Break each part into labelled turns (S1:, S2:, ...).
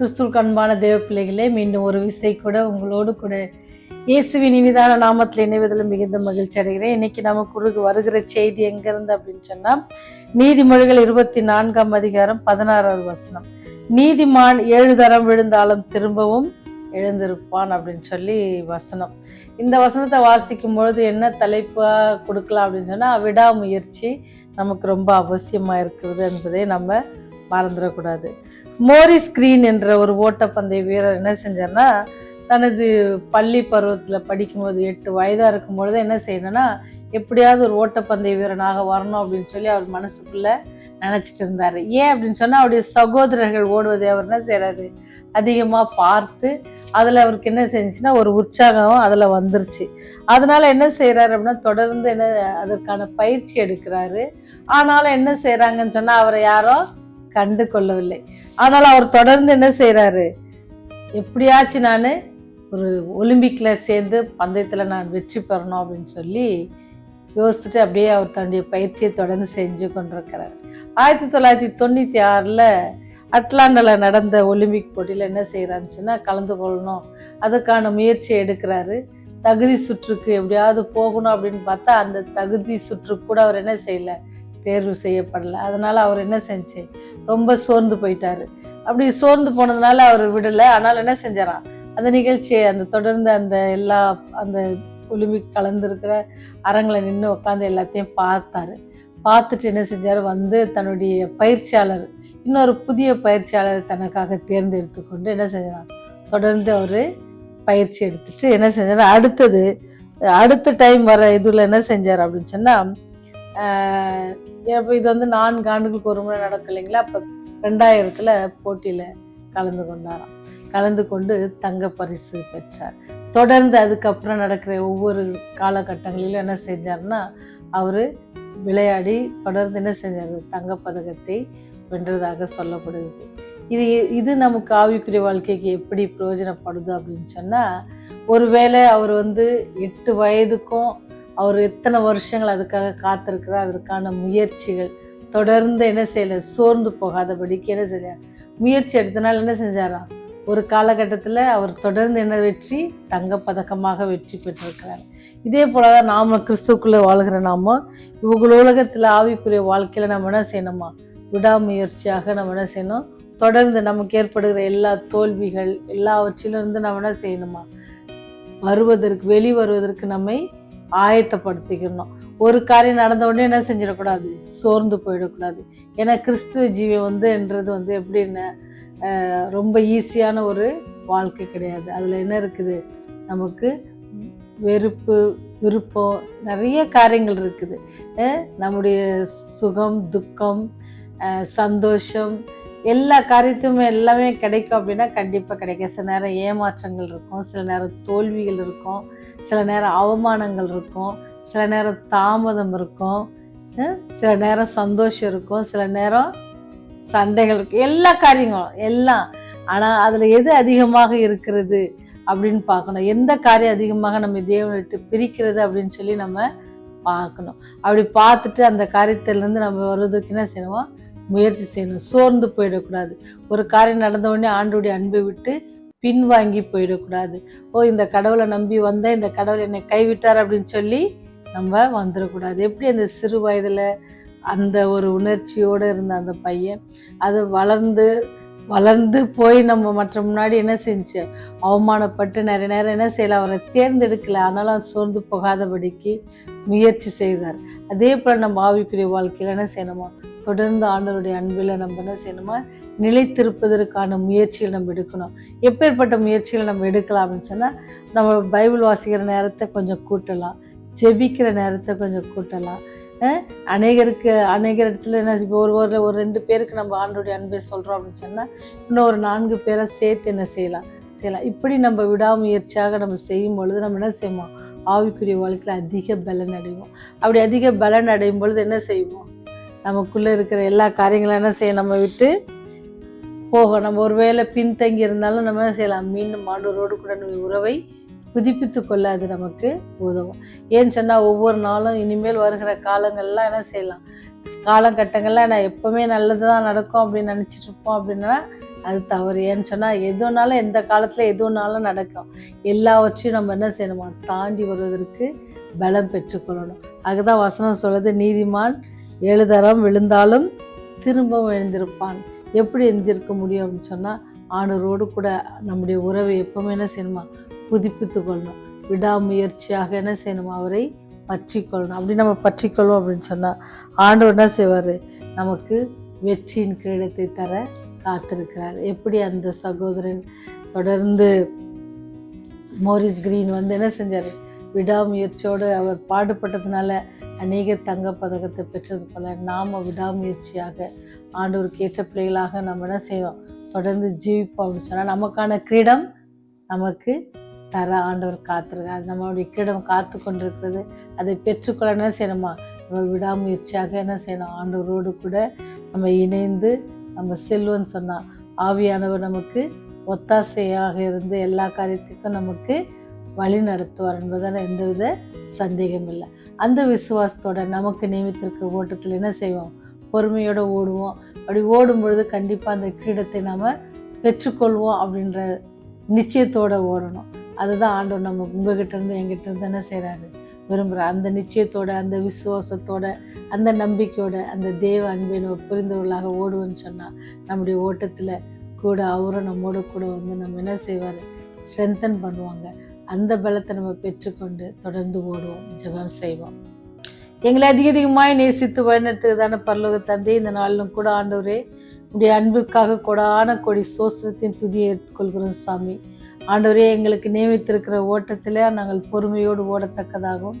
S1: கிறிஸ்துவுக்கு அன்பான தேவ பிள்ளைகளே மீண்டும் ஒரு விசை கூட உங்களோடு கூட இயேசுவின் இனிதான நாமத்தில் இணைவதில் மிகுந்த மகிழ்ச்சி அடைகிறேன். இன்னைக்கு நமக்கு வருகிற செய்தி எங்கிருந்து அப்படின்னு சொன்னால் நீதிமொழிகள் இருபத்தி நான்காம் அதிகாரம் பதினாறாவது வசனம். நீதிமான் ஏழு தரம் விழுந்தாலும் திரும்பவும் எழுந்திருப்பான் அப்படின்னு சொல்லி வசனம். இந்த வசனத்தை வாசிக்கும் பொழுது என்ன தலைப்பாக கொடுக்கலாம் அப்படின்னு சொன்னால் விடாமுயற்சி நமக்கு ரொம்ப அவசியமாக இருக்கிறது என்பதை நம்ம மறந்துடக்கூடாது. மோரி ஸ்கிரீன் என்ற ஒரு ஓட்டப்பந்தய வீரர் என்ன செஞ்சார்னா தனது பள்ளி பருவத்தில் படிக்கும்போது எட்டு வயதாக இருக்கும் பொழுது என்ன செய்யணும்னா எப்படியாவது ஒரு ஓட்டப்பந்தய வீரனாக வரணும் அப்படின்னு சொல்லி அவர் மனசுக்குள்ளே நினச்சிட்டு இருந்தார். ஏன் அப்படின்னு சொன்னால் அவருடைய சகோதரர்கள் ஓடுவதை அவர் என்ன செய்கிறாரு அதிகமாக பார்த்து அதில் அவருக்கு என்ன செஞ்சுச்சுன்னா ஒரு உற்சாகம் அதில் வந்துருச்சு. அதனால் என்ன செய்கிறாரு அப்படின்னா தொடர்ந்து என்ன அதற்கான பயிற்சி எடுக்கிறாரு. ஆனாலும் என்ன செய்கிறாங்கன்னு சொன்னால் அவரை யாரும் கண்டு கொள்ளவில்லை ஆனால் அவர் தொடர்ந்து என்ன செய்கிறாரு எப்படியாச்சும் நான் ஒரு ஒலிம்பிக்கில் சேர்ந்து பந்தயத்தில் நான் வெற்றி பெறணும் அப்படின்னு சொல்லி யோசிச்சுட்டு அப்படியே அவர் தன்னுடைய பயிற்சியை தொடர்ந்து செஞ்சு கொண்டிருக்கிறார். ஆயிரத்தி தொள்ளாயிரத்தி தொண்ணூற்றி ஆறில் அட்லாண்டாவில் நடந்த ஒலிம்பிக் போட்டியில் என்ன செய்கிறான்னு சொன்னால் கலந்து கொள்ளணும். அதுக்கான முயற்சி எடுக்கிறாரு. தகுதி சுற்றுக்கு எப்படியாவது போகணும் அப்படின்னு பார்த்தா அந்த தகுதி சுற்று கூட அவர் என்ன செய்யலை. தேர்வு செய்யப்படலை. அதனால் அவர் என்ன செஞ்சு? ரொம்ப சோர்ந்து போயிட்டார். அப்படி சோர்ந்து போனதுனால அவர் விடலை. ஆனால் என்ன செஞ்சாராம்? அந்த நிகழ்ச்சியை அந்த தொடர்ந்து அந்த எல்லா அந்த ஒலிம்பிக் கலந்துருக்கிற அறங்களை நின்று உட்காந்து எல்லாத்தையும் பார்த்தாரு. பார்த்துட்டு என்ன செஞ்சார்? வந்து தன்னுடைய பயிற்சியாளர் இன்னொரு புதிய பயிற்சியாளர் தனக்காக தேர்ந்தெடுத்து கொண்டு என்ன செஞ்சார் தொடர்ந்து அவர் பயிற்சி எடுத்துட்டு என்ன செஞ்சார்? அடுத்தது அடுத்த டைம் வர இதில் என்ன செஞ்சார் அப்படின்னு சொன்னால் இப்போ இது வந்து நான்கு ஆண்டுகளுக்கு ஒரு முறை நடக்கும் இல்லைங்களா? அப்போ ரெண்டாயிரத்தில் போட்டியில் கலந்து கொண்டாராம். கலந்து கொண்டு தங்க பரிசு பெற்றார். தொடர்ந்து அதுக்கப்புறம் நடக்கிற ஒவ்வொரு காலகட்டங்களிலும் என்ன செஞ்சார்னா அவர் விளையாடி தொடர்ந்து என்ன செஞ்சார்? தங்கப்பதக்கத்தை வென்றதாக சொல்லப்படுகிறது. இது இது நமக்கு ஆவிக்குரிய வாழ்க்கைக்கு எப்படி பிரயோஜனப்படுது அப்படின்னு சொன்னால் ஒருவேளை அவர் வந்து எட்டு வயதுக்கும் அவர் எத்தனை வருஷங்கள் அதுக்காக காத்திருக்கிறார் அதற்கான முயற்சிகள். தொடர்ந்து என்ன செய்யலை சோர்ந்து போகாதபடிக்கு என்ன செஞ்சார் முயற்சி எடுத்தனால என்ன செஞ்சாராம்? ஒரு காலகட்டத்தில் அவர் தொடர்ந்து என்ன வெற்றி? தங்கப்பதக்கமாக வெற்றி பெற்றிருக்கிறார். இதே போல தான் நாம் கிறிஸ்துக்குள்ளே வாழ்கிற நாம இவங்க உலகத்தில் ஆவிக்குரிய வாழ்க்கையில் நம்ம என்ன செய்யணுமா? விடாமுயற்சியாக நம்ம என்ன செய்யணும்? தொடர்ந்து நமக்கு ஏற்படுகிற எல்லா தோல்விகள் எல்லாவற்றிலிருந்து நம்ம என்ன செய்யணுமா? வருவதற்கு வெளி வருவதற்கு நம்மை ஆயத்தப்படுத்திக்கணும். ஒரு காரியம் நடந்த உடனே என்ன செஞ்சிடக்கூடாது? சோர்ந்து போயிடக்கூடாது. ஏன்னா கிறிஸ்துவ ஜீவம் வந்து என்றது வந்து எப்படின்னு ரொம்ப ஈஸியான ஒரு வாழ்க்கை கிடையாது. அதில் என்ன இருக்குது? நமக்கு வெறுப்பு விருப்பம் நிறைய காரியங்கள் இருக்குது. நம்முடைய சுகம் துக்கம் சந்தோஷம் எல்லா காரியத்துமே எல்லாமே கிடைக்கும் அப்படின்னா கண்டிப்பாக கிடைக்கும். சில நேரம் ஏமாற்றங்கள் இருக்கும் சில நேரம் தோல்விகள் இருக்கும் சில நேரம் அவமானங்கள் இருக்கும் சில நேரம் தாமதம் இருக்கும் சில நேரம் சந்தோஷம் இருக்கும் சில நேரம் சண்டைகள் இருக்கும். எல்லா காரியங்களும் எல்லாம். ஆனால் அதில் எது அதிகமாக இருக்கிறது அப்படின்னு பார்க்கணும். எந்த காரியம் அதிகமாக நம்ம தேவன் விட்டு பிரிக்கிறது அப்படின்னு சொல்லி நம்ம பார்க்கணும். அப்படி பார்த்துட்டு அந்த காரியத்திலேருந்து நம்ம வர்றதுக்கு என்ன செய்யணும்? முயற்சி செய்யணும். சோர்ந்து போயிடக்கூடாது. ஒரு காரியம் நடந்த உடனே ஆண்டுடைய அன்பை விட்டு பின்வாங்கி போயிடக்கூடாது. ஓ இந்த கடவுளை நம்பி வந்தேன் இந்த கடவுள் என்னை கைவிட்டார் அப்படின்னு சொல்லி நம்ம வந்துடக்கூடாது. எப்படி அந்த சிறு வயதில் அந்த ஒரு உணர்ச்சியோடு இருந்த அந்த பையன் அது வளர்ந்து வளர்ந்து போய் நம்ம மற்ற முன்னாடி என்ன செஞ்சு? அவமானப்பட்டு நிறைய நேரம் என்ன செய்யலை? அவரை தேர்ந்தெடுக்கல. ஆனாலும் சோர்ந்து போகாதபடிக்கு முயற்சி செய்தார். அதே போல் நம்ம ஆவிக்குரிய வாழ்க்கையில் என்ன செய்யணுமா? தொடர்ந்து ஆண்டவருடைய அன்பில் நம்ம என்ன செய்யணுமா? நிலைத்திருப்பதற்கான முயற்சியில் நம்ம எடுக்கணும். எப்பேற்பட்ட முயற்சியில் நம்ம எடுக்கலாம் அப்படின்னு சொன்னால் நம்ம பைபிள் வாசிக்கிற நேரத்தை கொஞ்சம் கூட்டலாம். ஜெபிக்கிற நேரத்தை கொஞ்சம் கூட்டலாம். அநேகருக்கு அநேக இடத்துல என்ன இப்போ ஒரு ஒரு ஒரு ரெண்டு பேருக்கு நம்ம ஆண்டோடைய அன்பை சொல்கிறோம் அப்படின்னு சொன்னால் இன்னும் ஒரு நான்கு பேரை சேர்த்து என்ன செய்யலாம்? செய்யலாம். இப்படி நம்ம விடாமுயற்சியாக நம்ம செய்யும் பொழுது நம்ம என்ன செய்வோம்? ஆவிக்குரிய வாழ்க்கையில் அதிக பலன் அடைவோம். அப்படி அதிக பலன் அடையும் பொழுது என்ன செய்வோம்? நமக்குள்ளே இருக்கிற எல்லா காரியங்களும் என்ன செய்ய நம்ம விட்டு போகும். நம்ம ஒரு வேளை பின்தங்கி இருந்தாலும் நம்ம என்ன செய்யலாம்? மீண்டும் ஆண்டவரோடு கூட நம்ம உறவை புதுப்பித்து கொள்ள அது நமக்கு உதவும். ஏன்னு சொன்னால் ஒவ்வொரு நாளும் இனிமேல் வருகிற காலங்கள்லாம் என்ன செய்யலாம்? காலகட்டங்கள்லாம் நான் எப்போவுமே நல்லது தான் நடக்கும் அப்படின்னு நினச்சிட்டு இருப்போம் அப்படின்னா அது தவறு. ஏன்னு சொன்னால் எதுனாலும் எந்த காலத்தில் எதுனாலும் நடக்கும். எல்லாவற்றையும் நம்ம என்ன செய்யணுமா? தாண்டி வருவதற்கு பலம் பெற்றுக்கொள்ளணும் அதுதான் வசனம் சொல்லுது நீதிமான் ஏழு தரம் விழுந்தாலும் திரும்பவும் எழுந்திருப்பான். எப்படி எழுந்திருக்க முடியும் அப்படின்னு சொன்னால் ஆண்டவரோடு கூட நம்முடைய உறவை எப்பவுமே என்ன செய்யணுமா? புதுப்பித்து கொள்ளணும். விடாமுயற்சியாக என்ன செய்யணுமா? அவரை பற்றிக்கொள்ளணும். அப்படி நம்ம பற்றிக்கொள்வோம் அப்படின்னு சொன்னால் ஆண்டவர் என்ன செய்வார்? நமக்கு வெற்றியின் கிரீடத்தை தர காத்திருக்கிறார். எப்படி அந்த சகோதரன் தொடர்ந்து மோரிஸ் கிரீன் வந்து என்ன செஞ்சார்? விடாமுயற்சியோடு அவர் பாடுபட்டதுனால அநேக தங்க பதக்கத்தை பெற்றது போல நாம் விடாமுயற்சியாக ஆண்டவருக்கு ஏற்ற பிள்ளைகளாக நம்ம என்ன செய்வோம்? தொடர்ந்து ஜீவிப்போம் அப்படின்னு சொன்னால் நமக்கான கிரீடம் நமக்கு தர ஆண்டவர் காத்திருக்கார். நம்மளுடைய கிரீடம் காத்து கொண்டிருக்கிறது. அதை பெற்றுக்கொள்ள என்ன செய்யணுமா? நம்ம விடாமுயற்சியாக என்ன செய்யணும்? ஆண்டவரோடு கூட நம்ம இணைந்து நம்ம செல்வன்னு சொன்னால் ஆவியானவர் நமக்கு ஒத்தாசையாக இருந்து எல்லா காரியத்துக்கும் நமக்கு வழி நடத்துவார் என்பதில் எந்தவித சந்தேகம் இல்லை. அந்த விசுவாசத்தோட நமக்கு நியமித்திருக்கிற ஓட்டத்தில் என்ன செய்வோம்? பொறுமையோடு ஓடுவோம். அப்படி ஓடும் பொழுது கண்டிப்பாக அந்த கிரீடத்தை நாம் பெற்றுக்கொள்வோம் அப்படின்ற நிச்சயத்தோடு ஓடணும். அதுதான் ஆண்டவர் நம்ம உங்ககிட்ட இருந்து எங்கிட்ட இருந்து என்ன செய்கிறாரு விரும்புகிற அந்த நிச்சயத்தோட அந்த விசுவாசத்தோட அந்த நம்பிக்கையோட அந்த தேவ அன்பை நம்ம புரிந்தவர்களாக ஓடுவோன்னு சொன்னால் நம்முடைய ஓட்டத்தில் கூட அவரும் நம்மோட கூட வந்து நம்ம என்ன செய்வார்? ஸ்ட்ரென்தன் பண்ணுவாங்க. அந்த பலத்தை நம்ம பெற்றுக்கொண்டு தொடர்ந்து ஓடுவோம் ஜபம் செய்வோம். எங்களை அதிக அதிகமாக நேசித்து வழிநடத்துகிறதான பரலோக தந்தை இந்த நாளிலும் கூட ஆண்டவரே உடைய அன்பிற்காக கொடான கொடி சோஸ்திரத்தின் துதியை எடுத்துக்கொள்கிறோம் சாமி. ஆண்டவரே எங்களுக்கு நியமித்திருக்கிற ஓட்டத்தில் நாங்கள் பொறுமையோடு ஓடத்தக்கதாகவும்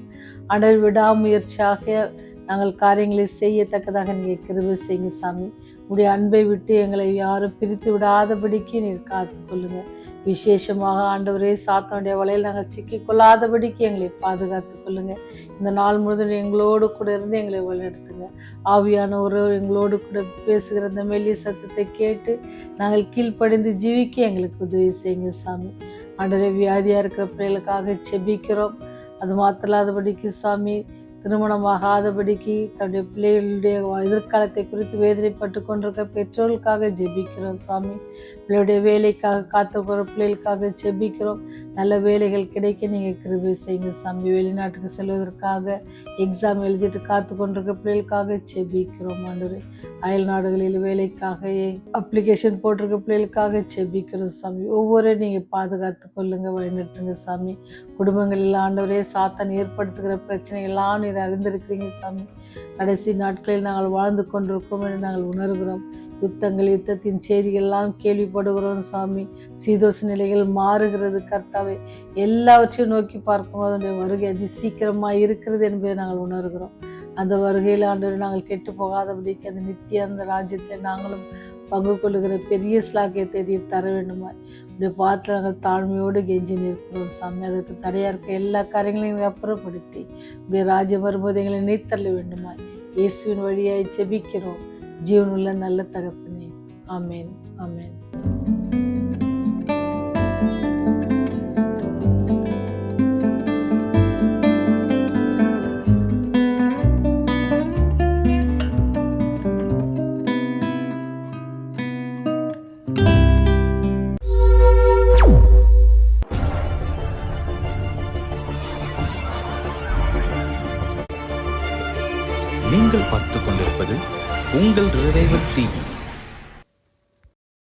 S1: ஆண்டவர் விடாமுயற்சியாக நாங்கள் காரியங்களை செய்யத்தக்கதாக நீங்கள் கிருபி செய்யுங்க சாமி. உடைய அன்பை விட்டு எங்களை யாரும் பிரித்து விடாதபடிக்கு நீர் காத்துக்கொள்ளுங்க. விசேஷமாக ஆண்டவரே சாத்தனுடைய வலையில் நாங்கள் சிக்கிக்கொள்ளாதபடிக்கு எங்களை பாதுகாத்து கொள்ளுங்க இந்த நாள் முழுவதும் எங்களோடு கூட இருந்து எங்களை வழிநடத்துங்க. ஆவியான ஒரு எங்களோடு கூட பேசுகிற அந்த மெல்லிய சத்தத்தை கேட்டு நாங்கள் கீழ்ப்படிந்து ஜீவிக்க எங்களுக்கு உதவி செய்யுங்க சாமி. ஆண்டவரே வியாதியாக இருக்கிற பிள்ளைகளுக்காக செபிக்கிறோம் அது மாத்திராதபடிக்கு சாமி திருமணமாகாதபடிக்கு தன்னுடைய பிள்ளைகளுடைய எதிர்காலத்தை குறித்து வேதனைப்பட்டு கொண்டிருக்க பெற்றோர்களுக்காக ஜெபிக்கிறோம் சாமி பிள்ளையுடைய வேலைக்காக காத்து போகிற பிள்ளைகளுக்காக ஜெபிக்கிறோம். நல்ல வேலைகள் கிடைக்க நீங்கள் கிருபை செய்யுங்க சாமி. வெளிநாட்டுக்கு செல்வதற்காக எக்ஸாம் எழுதிட்டு காத்து கொண்டிருக்க பிள்ளைகளுக்காக செபிக்கிறோம் ஆண்டவரே. அயல் நாடுகளில் வேலைக்காக அப்ளிகேஷன் போட்டிருக்க பிள்ளைகளுக்காக செபிக்கிறோம் சாமி. ஒவ்வொரு நீங்கள் பாதுகாத்து கொள்ளுங்க வழிநடத்துங்க சாமி. குடும்பங்களில் ஆண்டவரே சாத்தான் ஏற்படுத்துகிற பிரச்சனை எல்லாம் நீர் அறிந்திருக்கிறீங்க சாமி. கடைசி நாட்களில் நாங்கள் வாழ்ந்து கொண்டிருக்கோம் என்று நாங்கள் உணர்கிறோம். யுத்தங்கள் யுத்தத்தின் செய்திகள்லாம் கேள்விப்படுகிறோம் சாமி. சீதோஷ நிலைகள் மாறுகிறது கர்த்தாவே. எல்லாவற்றையும் நோக்கி பார்க்கும்போது அதனுடைய வருகை அதி சீக்கிரமாக இருக்கிறது என்பதை நாங்கள் உணர்கிறோம். அந்த வருகையில் ஆண்டு நாங்கள் கெட்டு போகாதபடிக்கு அந்த நித்திய அந்த ராஜ்யத்தில் நாங்களும் பங்கு கொள்ளுகிற பெரிய ஸ்லாக்கியத்தை நீர் தர வேண்டுமா இப்படி பார்த்து நாங்கள் தாழ்மையோடு கெஞ்சி நிற்கிறோம் சாமி. அதற்கு தடையாக இருக்க எல்லா காரியங்களையும் அப்புறப்படுத்தி. இப்படி ராஜ வரும்போது எங்களை நீத்தள்ள வேண்டுமா இயேசுவின் வழியாய் ஜெபிக்கிறோம். ஜீவனுள்ள நல்ல தகப்பனே. ஆமேன். ஆமேன்.
S2: உங்கள் ரிவைவல்